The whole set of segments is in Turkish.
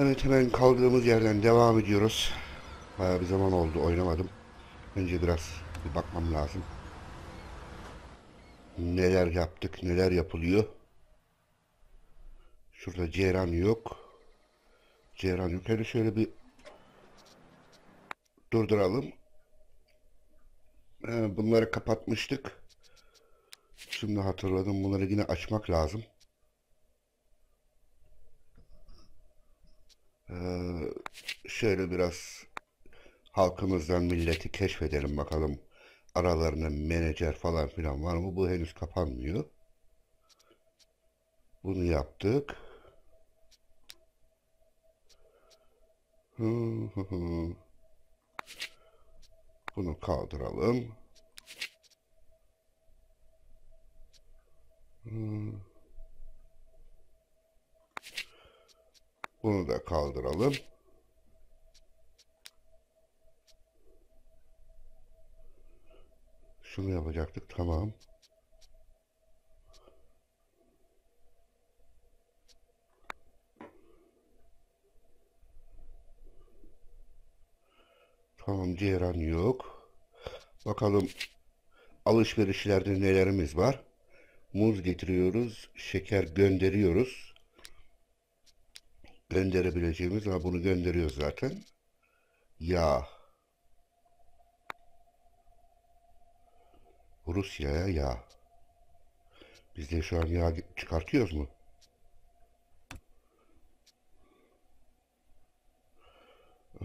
Evet hemen kaldığımız yerden devam ediyoruz. Bayağı bir zaman oldu oynamadım. Önce biraz bir bakmam lazım. Neler yaptık, neler yapılıyor. Şurada Ceyran yok. Ceyran yok. Hele şöyle bir durduralım. Ee, bunları kapatmıştık. Şimdi hatırladım. Bunları yine açmak lazım. Ee, şöyle biraz halkımızdan milleti keşfedelim bakalım. Aralarında menajer falan filan var mı? Bu henüz kapanmıyor. Bunu yaptık. Bunu kaldıralım. Hı. Bunu da kaldıralım. Şunu yapacaktık. Tamam. Tamam Ceyran yok. Bakalım alışverişlerde nelerimiz var. Muz getiriyoruz. Şeker gönderiyoruz. Gönderebileceğimiz ama bunu gönderiyoruz zaten. Yağ. Rusya'ya yağ. Biz de şu an yağ çıkartıyoruz mu? Ee,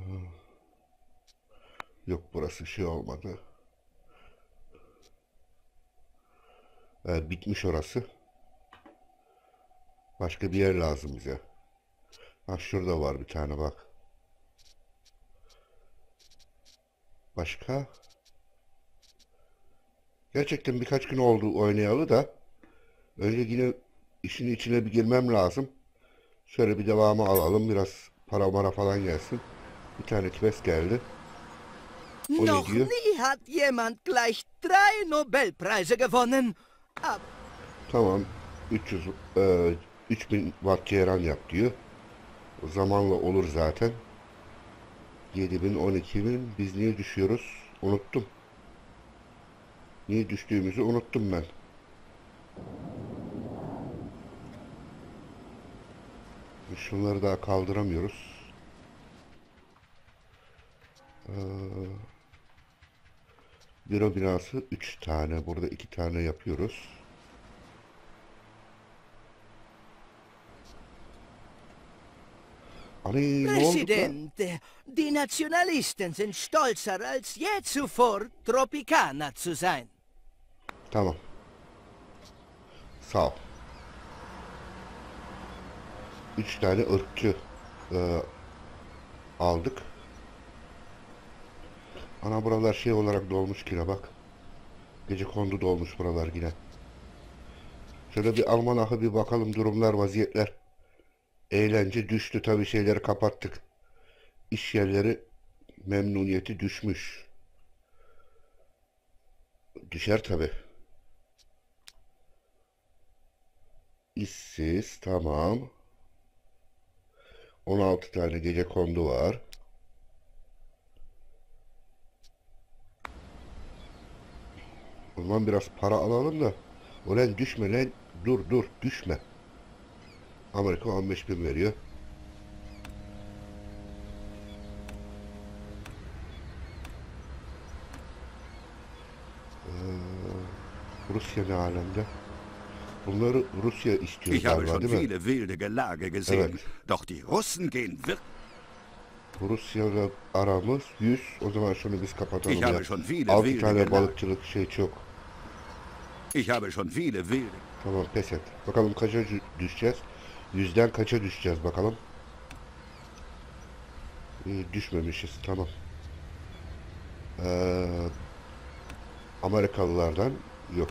Yok burası şey olmadı. Evet, bitmiş orası. Başka bir yer lazım bize. Ha şurada var bir tane bak. Başka? Gerçekten birkaç gün oldu oynayalı da. Önce yine işin içine bir girmem lazım. Şöyle bir devamı alalım. Biraz para mara falan gelsin. Bir tane quest geldi. O ne diyor? nie hat jemand gleich drei Nobelpreise gewonnen. Tamam. 300 e, 3000 watt ceyran yap diyor. Zamanla olur zaten. 7000 12000 biz niye düşüyoruz? Unuttum. Niye düştüğümüzü unuttum ben. Şunları daha kaldıramıyoruz. Ee, büro binası 3 tane. Burada 2 tane yapıyoruz. Ani ne oldu? lan? Präsident, die Nationalisten sind stolzer als je zuvor, Tropikaner zu sein. Tamam. Sağ ol. Üç tane ırkçı e, aldık. Ana buralar şey olarak dolmuş yine bak. Gece kondu dolmuş buralar yine. Şöyle bir almanahı bir bakalım durumlar vaziyetler. Eğlence düştü tabii şeyleri kapattık. İş yerleri memnuniyeti düşmüş. Düşer tabii. İşsiz tamam. 16 tane gece kondu var. O zaman biraz para alalım da. Ulan düşme lan. Dur dur düşme. Amerika 15 bin veriyor. Ee, Rusya ne alemde? Bunları Rusya istiyor Ich habe galiba değil mi? viele wilde Gelage gesehen, Evet. doch die Russen gehen wirklich... Rusya'da aramız 100. O zaman şunu biz kapatalım Ich habe ya. schon viele 6 wilde tane balıkçılık şey çok. Ich habe schon viele wilde... Tamam pes et. Bakalım kaça dü- düşeceğiz? Yüzden kaça düşeceğiz bakalım. Ee, düşmemişiz tamam. Ee, Amerikalılardan yok.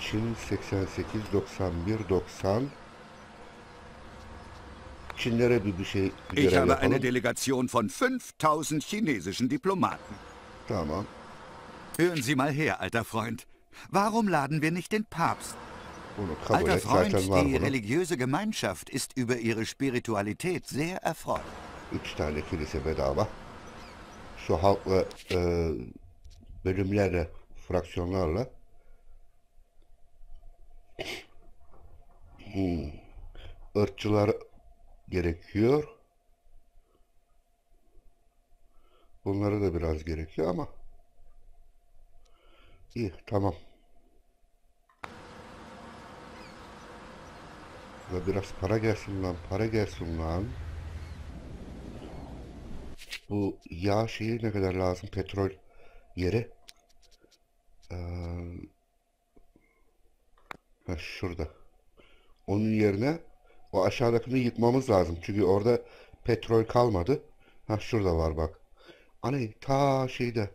Çin 88, 91, 90. Çinlere bir, bir şey bir Ich habe eine Delegation von 5000 chinesischen Diplomaten. Tamam. Hören Sie mal her, alter Freund. Warum laden wir nicht den Papst? Alter. Freund, die religiöse Gemeinschaft ist über ihre Spiritualität sehr erfreut. Üç tane kilise bedava. Şu halkla e, bölümlerle, fraksiyonlarla hmm, ırkçılar gerekiyor. Bunları da biraz gerekiyor ama iyi tamam. Ve biraz para gelsin lan, para gelsin lan. Bu yağ şeyi ne kadar lazım? Petrol yeri. Ee, ha, şurada. Onun yerine o aşağıdakini yıkmamız lazım. Çünkü orada petrol kalmadı. Ha şurada var bak. Hani ta şeyde.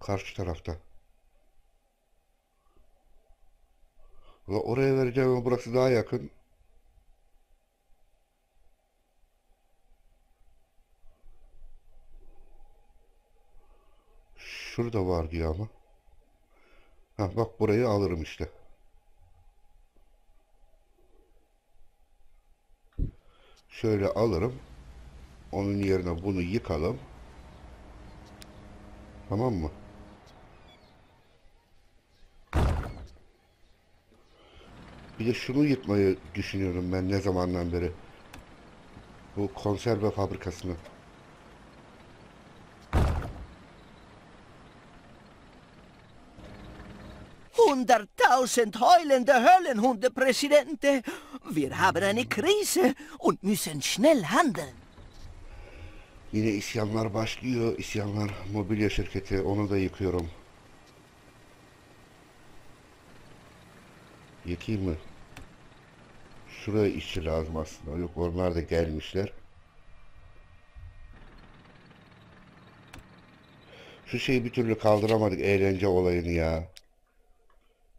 Karşı tarafta. Ve oraya vereceğim ama burası daha yakın. Şurada var diyor ama. Ha bak burayı alırım işte. Şöyle alırım. Onun yerine bunu yıkalım. Tamam mı? Bir de şunu yıkmayı düşünüyorum ben ne zamandan beri. Bu konserve fabrikasını. Hunderttausend heulende Höllenhunde, Präsidente. Wir haben eine Krise und müssen schnell handeln. Yine isyanlar başlıyor. İsyanlar mobilya şirketi. Onu da yıkıyorum. Yıkayım mı? Şuraya işçi lazım aslında. Yok onlar da gelmişler. Şu şeyi bir türlü kaldıramadık eğlence olayını ya.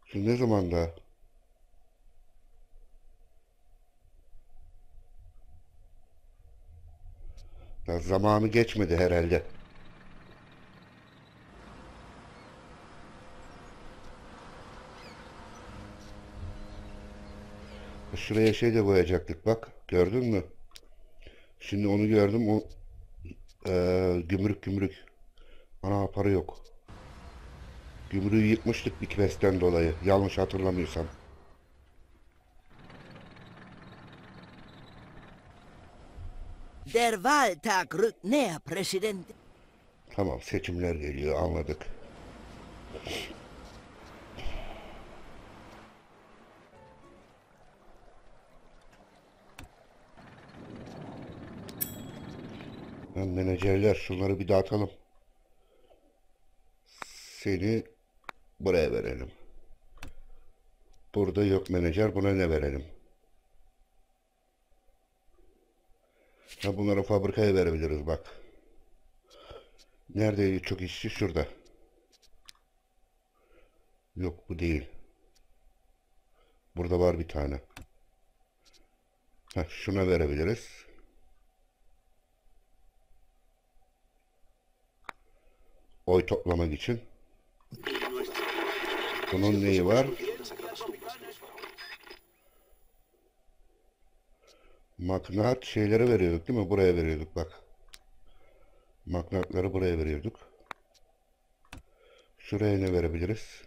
Şu ne zamanda? Ya zamanı geçmedi herhalde. Şuraya şey de koyacaktık bak. Gördün mü? Şimdi onu gördüm. O eee, gümrük gümrük. Ana para yok. Gümrüğü yıkmıştık bir questten dolayı. Yanlış hatırlamıyorsam. Der Wahltag rückt näher, Präsident. Tamam seçimler geliyor anladık. Ben menajerler şunları bir dağıtalım. Seni buraya verelim. Burada yok menajer buna ne verelim? Ha bunları fabrikaya verebiliriz bak. Nerede çok işçi? Şurada. Yok bu değil. Burada var bir tane. Heh, şuna verebiliriz. Oy toplamak için. Bunun neyi var? Magnat şeyleri veriyorduk değil mi? Buraya veriyorduk bak. Magnatları buraya veriyorduk. Şuraya ne verebiliriz?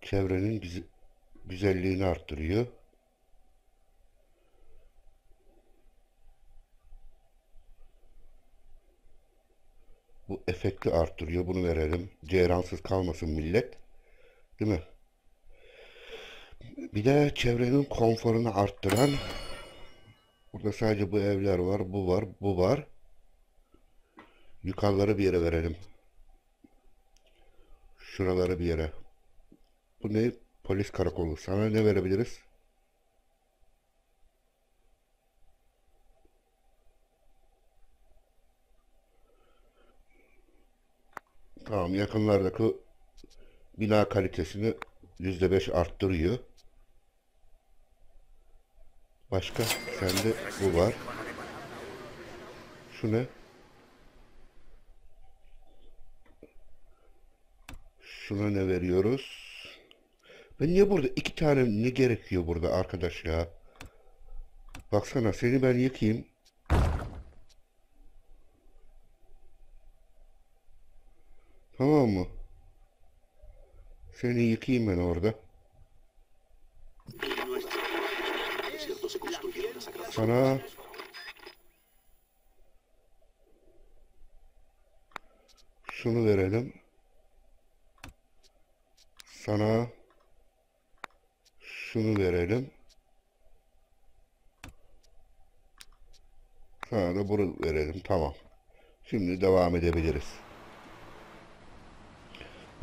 Çevrenin güze- güzelliğini arttırıyor. Bu efekti arttırıyor. Bunu verelim. Ceyransız kalmasın millet. Değil mi? Bir de çevrenin konforunu arttıran Burada sadece bu evler var, bu var, bu var. Yukarıları bir yere verelim. Şuraları bir yere. Bu ne? Polis karakolu. Sana ne verebiliriz? Tamam yakınlardaki bina kalitesini %5 arttırıyor. Başka? Sende bu var. Şu ne? Şuna ne veriyoruz? Ben niye burada iki tane ne gerekiyor burada arkadaş ya? Baksana seni ben yıkayayım. Tamam mı? Seni yıkayayım ben orada. Sana şunu verelim. Sana şunu verelim. Sana da bunu verelim. Tamam. Şimdi devam edebiliriz.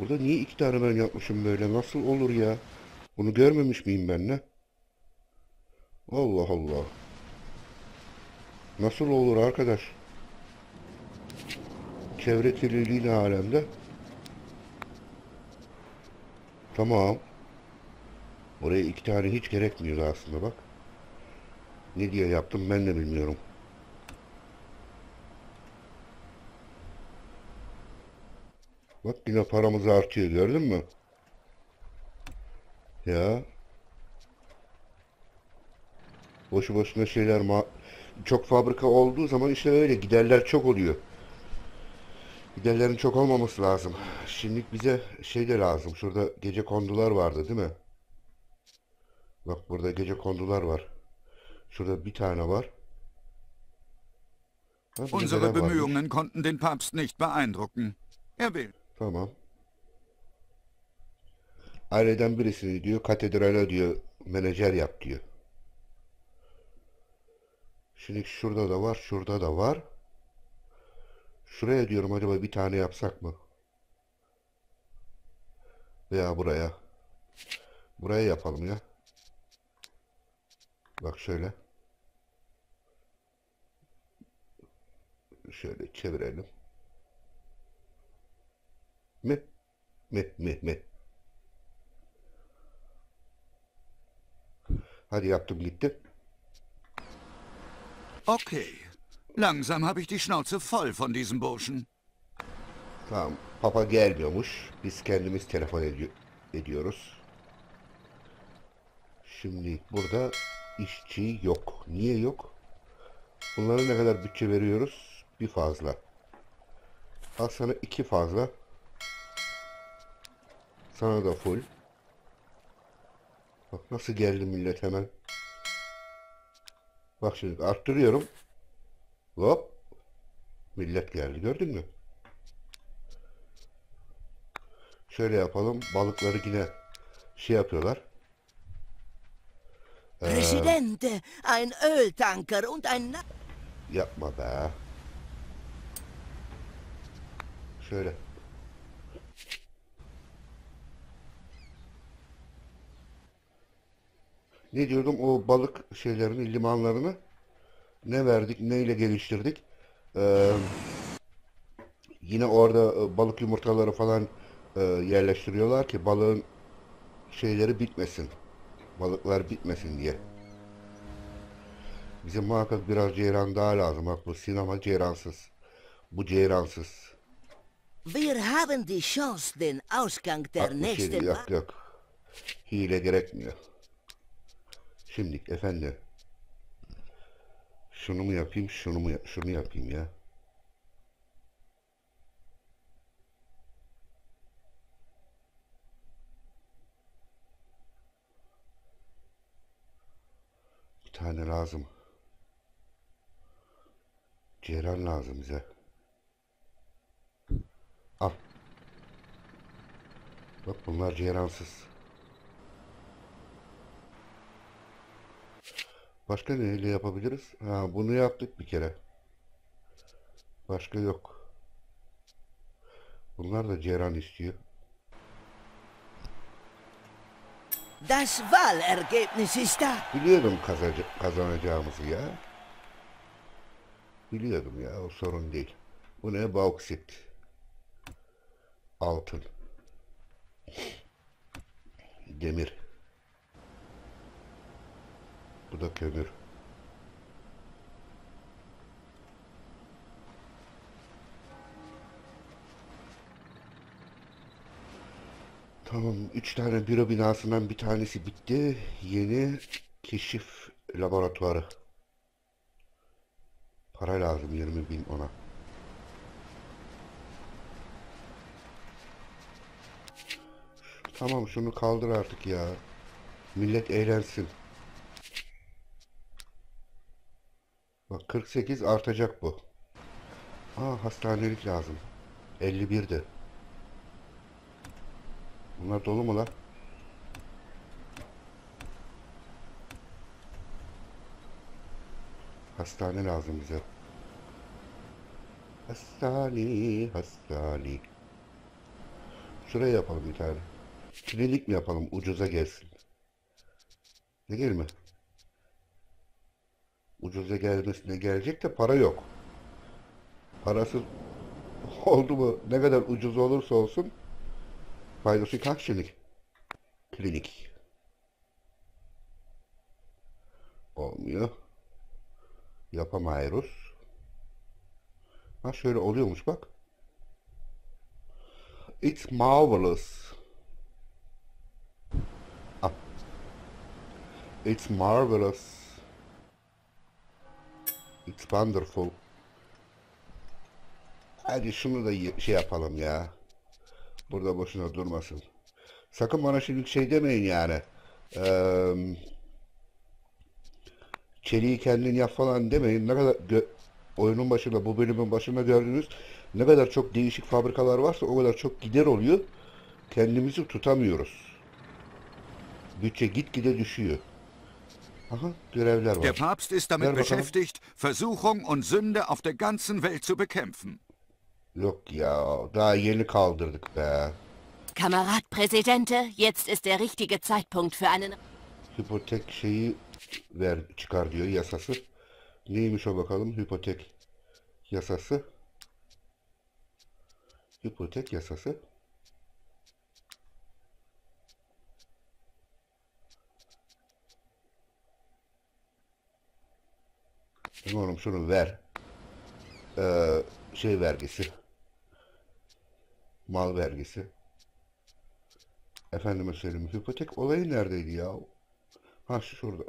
Burada niye iki tane ben yapmışım böyle? Nasıl olur ya? Bunu görmemiş miyim ben ne? Allah Allah. Nasıl olur arkadaş? Çevre kirliliği ne alemde? Tamam. Oraya iki tane hiç gerekmiyordu aslında bak. Ne diye yaptım ben de bilmiyorum. Bak yine paramız artıyor gördün mü? Ya. Boşu boşuna şeyler ma çok fabrika olduğu zaman işte öyle giderler çok oluyor. Giderlerin çok olmaması lazım. Şimdi bize şey de lazım. Şurada gece kondular vardı değil mi? Bak burada gece kondular var. Şurada bir tane var. Ha, Unsere? Bemühungen konnten den Papst nicht beeindrucken. Er will. Tamam. Aileden birisini diyor katedrale diyor menajer yap diyor. Şimdi şurada da var, şurada da var. Şuraya diyorum acaba bir tane yapsak mı? Veya buraya. Buraya yapalım ya. Bak şöyle. Şöyle çevirelim. Mi? Mi mi mi. Hadi yaptım gitti. Okay. Langsam habe ich die Schnauze voll von diesem Burschen. Tamam. Papa gelmiyormuş. Biz kendimiz telefon edi- ediyoruz. Şimdi burada işçi yok. Niye yok? Bunlara ne kadar bütçe veriyoruz? Bir fazla. Al sana iki fazla. Sana da full. Bak nasıl geldi millet hemen. Bak şimdi arttırıyorum. Hop. Millet geldi gördün mü? Şöyle yapalım. Balıkları yine şey yapıyorlar. Presidente, ein Öltanker und ein... Yapma be. Şöyle. Ne diyordum o balık şeylerini, limanlarını ne verdik, neyle geliştirdik? Ee, yine orada e, balık yumurtaları falan e, yerleştiriyorlar ki balığın şeyleri bitmesin. Balıklar bitmesin diye. Bize muhakkak biraz ceyran daha lazım. Bak bu sinema ceyransız. Bu ceyransız. Wir haben die Chance, den Ausgang der 67 nächsten... yok yok. Hile gerekmiyor. Şimdi efendi. Şunu mu yapayım, şunu mu şunu yapayım ya. Bir tane lazım. Ceyran lazım bize. Al. Bak bunlar ceyransız. Başka neyle yapabiliriz? Ha bunu yaptık bir kere. Başka yok. Bunlar da ceyran istiyor. Das Wahlergebnis ist da. Biliyordum kazanacağımızı ya. Biliyordum ya o sorun değil. Bu ne? Bauksit. Altın. Demir. Bu da kömür. Tamam, üç tane büro binasından bir tanesi bitti. Yeni keşif laboratuvarı. Para lazım 20 bin ona. Tamam şunu kaldır artık ya. Millet eğlensin. 48 artacak bu. Aa hastanelik lazım. 51'di. Bunlar dolu mu lan? Hastane lazım bize. Hastane, hastane. Şuraya yapalım bir tane. Klinik mi yapalım ucuza gelsin. Ne mi? Ucuza gelmesine gelecek de para yok. Parasız oldu mu ne kadar ucuz olursa olsun faydası kaç klinik? Klinik. Olmuyor. Yapamıyoruz. Ha şöyle oluyormuş bak. It's marvelous. Ah. It's marvelous. It's wonderful. Hadi şunu da şey yapalım ya. Burada boşuna durmasın. Sakın bana şimdi şey demeyin yani. Eee çeliği kendin yap falan demeyin. Ne kadar oyunun başında, bu bölümün başında gördüğünüz ne kadar çok değişik fabrikalar varsa o kadar çok gider oluyor. Kendimizi tutamıyoruz. Bütçe gitgide düşüyor. Aha görevler Der. Papst ist damit beschäftigt, Versuchung und Sünde auf der ganzen Welt zu bekämpfen. Yok ya daha yeni kaldırdık be. Kamerad Präsidente, jetzt ist der richtige Zeitpunkt für einen... Hipotek şeyi ver çıkar diyor yasası. Neymiş o bakalım hipotek yasası. Hipotek yasası. Oğlum şunu ver. Ee, şey vergisi. Mal vergisi. Efendime söyleyeyim. Hipotek olayı neredeydi ya? Ha şu şurada.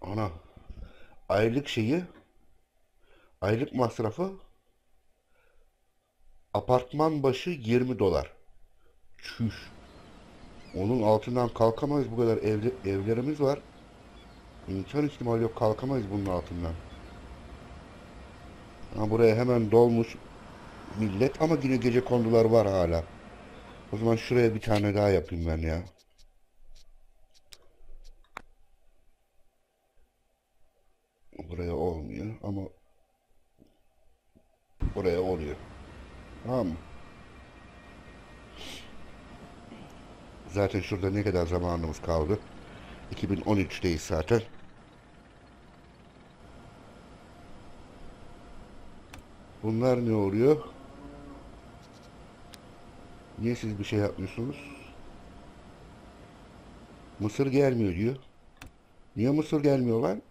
Ana. Aylık şeyi aylık masrafı apartman başı 20 dolar. Çüş. Onun altından kalkamayız bu kadar evli, evlerimiz var. İmkan ihtimali yok kalkamayız bunun altından. Ha, buraya hemen dolmuş millet ama yine gece kondular var hala. O zaman şuraya bir tane daha yapayım ben ya. Buraya olmuyor ama buraya oluyor. Tamam mı? Zaten şurada ne kadar zamanımız kaldı? 2013'teyiz zaten. Bunlar ne oluyor? Niye siz bir şey yapmıyorsunuz? Mısır gelmiyor diyor. Niye Mısır gelmiyor lan?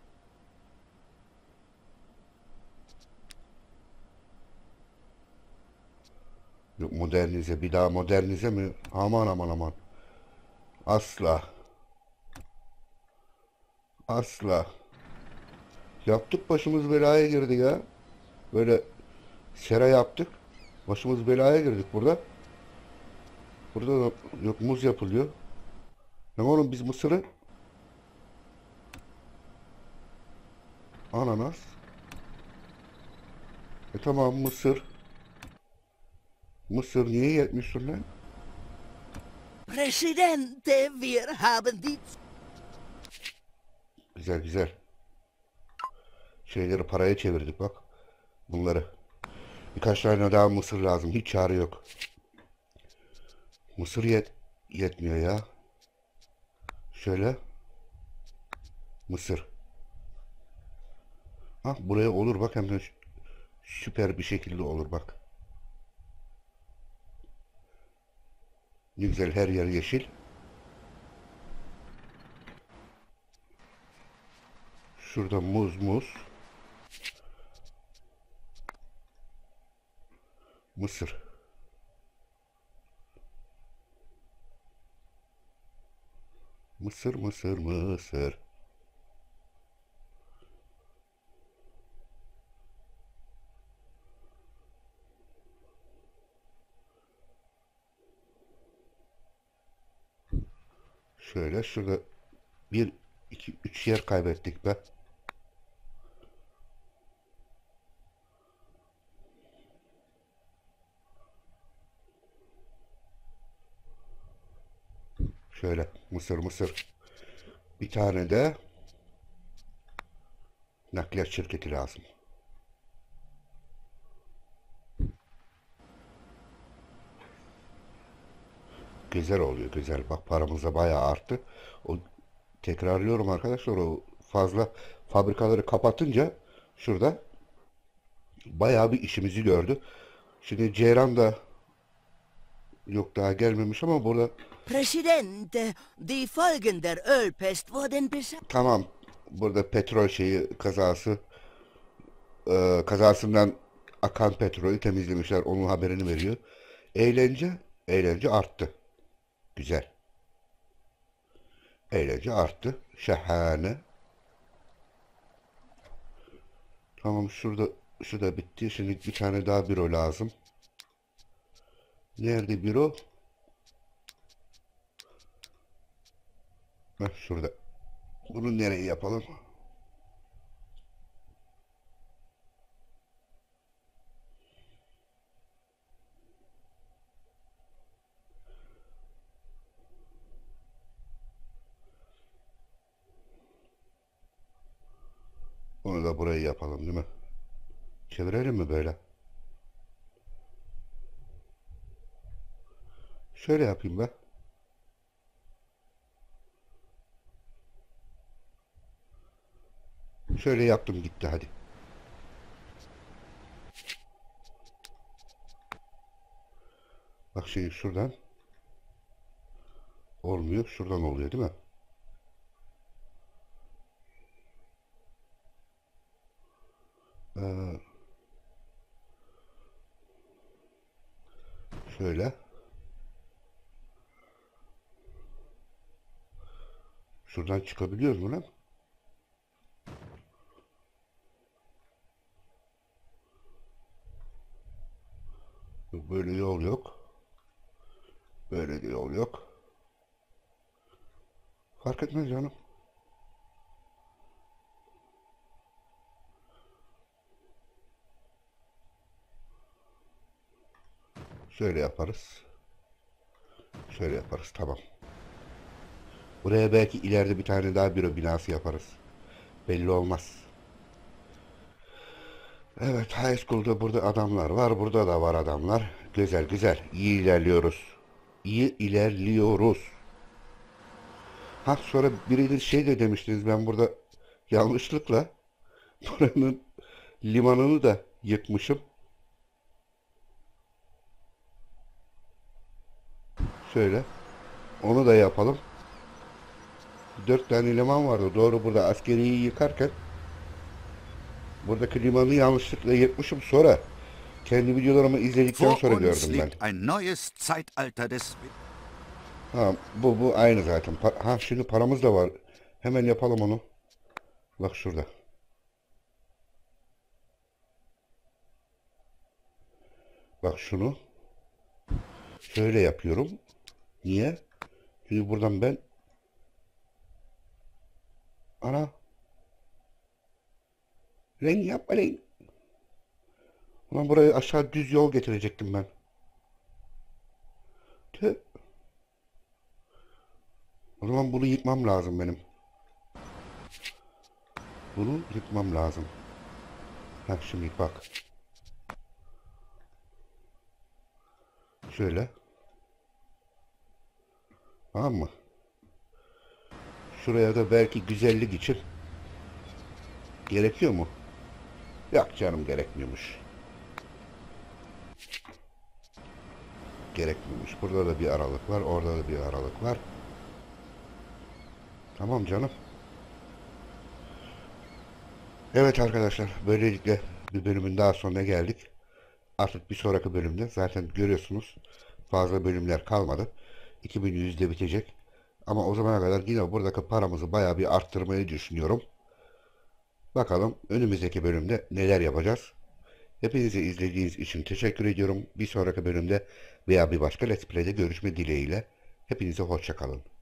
Yok modernize bir daha modernize mi? Aman aman aman. Asla. Asla. Yaptık başımız belaya girdi ya. Böyle sera yaptık. Başımız belaya girdik burada. Burada da yok muz yapılıyor. Ne oğlum biz mısırı ananas e tamam mısır Mısır niye yetmiyorsun lan? Presidente, wir haben die Güzel güzel. Şeyleri paraya çevirdik bak. Bunları. Birkaç tane daha mısır lazım. Hiç çare yok. Mısır yet yetmiyor ya. Şöyle. Mısır. Ha buraya olur bak hem de sü- süper bir şekilde olur bak. Ne güzel her yer yeşil. Şurada muz muz. Mısır. Mısır, mısır, mısır. Şöyle şurada bir, iki, üç yer kaybettik be. Şöyle mısır mısır. Bir tane de nakliyat şirketi lazım. Güzel oluyor güzel. Bak paramız da bayağı arttı. O tekrarlıyorum arkadaşlar o fazla fabrikaları kapatınca şurada bayağı bir işimizi gördü. Şimdi Ceyran da yok daha gelmemiş ama burada Präsident, die Folgen der Ölpest wurden beseitigt. Tamam. Burada petrol şeyi kazası e, kazasından akan petrolü temizlemişler. Onun haberini veriyor. Eğlence eğlence arttı. Güzel. Eğlence arttı. Şahane. Tamam şurada şurada bitti. Şimdi bir tane daha büro lazım. Nerede büro? Heh, şurada. Bunu nereye yapalım? Buraya yapalım değil mi? Çevirelim mi böyle? Şöyle yapayım ben. Şöyle yaptım gitti hadi. Bak şimdi şuradan olmuyor. Şuradan oluyor değil mi? Şöyle. Şuradan çıkabiliyoruz lan? Böyle yol yok. Böyle de yol yok. Fark etmez canım. Şöyle yaparız. Şöyle yaparız. Tamam. Buraya belki ileride bir tane daha büro binası yaparız. Belli olmaz. Evet, high school'da burada adamlar var. Burada da var adamlar. Güzel güzel. İyi ilerliyoruz. İyi ilerliyoruz. Ha sonra biri şey de demiştiniz ben burada yanlışlıkla buranın limanını da yıkmışım. Şöyle. Onu da yapalım. Dört tane liman vardı. Doğru burada askeriyi yıkarken buradaki limanı yanlışlıkla yıkmışım. Sonra kendi videolarımı izledikten sonra gördüm ben. Ha bu bu aynı zaten. Pa- ha şimdi paramız da var. Hemen yapalım onu. Bak şurada. Bak şunu. Şöyle yapıyorum. Niye? Çünkü buradan ben Ana. Renk yapma renk. Ulan buraya aşağı düz yol getirecektim ben. Tüh. O zaman bunu yıkmam lazım benim. Bunu yıkmam lazım. Bak şimdi bak. Şöyle. Tamam mı? Şuraya da belki güzellik için gerekiyor mu? Yok canım gerekmiyormuş. Gerekmiyormuş. Burada da bir aralık var. Orada da bir aralık var. Tamam canım. Evet arkadaşlar böylelikle bir bölümün daha sonuna geldik. Artık bir sonraki bölümde zaten görüyorsunuz fazla bölümler kalmadı. 2100'de bitecek. Ama o zamana kadar yine buradaki paramızı bayağı bir arttırmayı düşünüyorum. Bakalım önümüzdeki bölümde neler yapacağız. Hepinize izlediğiniz için teşekkür ediyorum. Bir sonraki bölümde veya bir başka Let's Play'de görüşme dileğiyle. Hepinize hoşçakalın.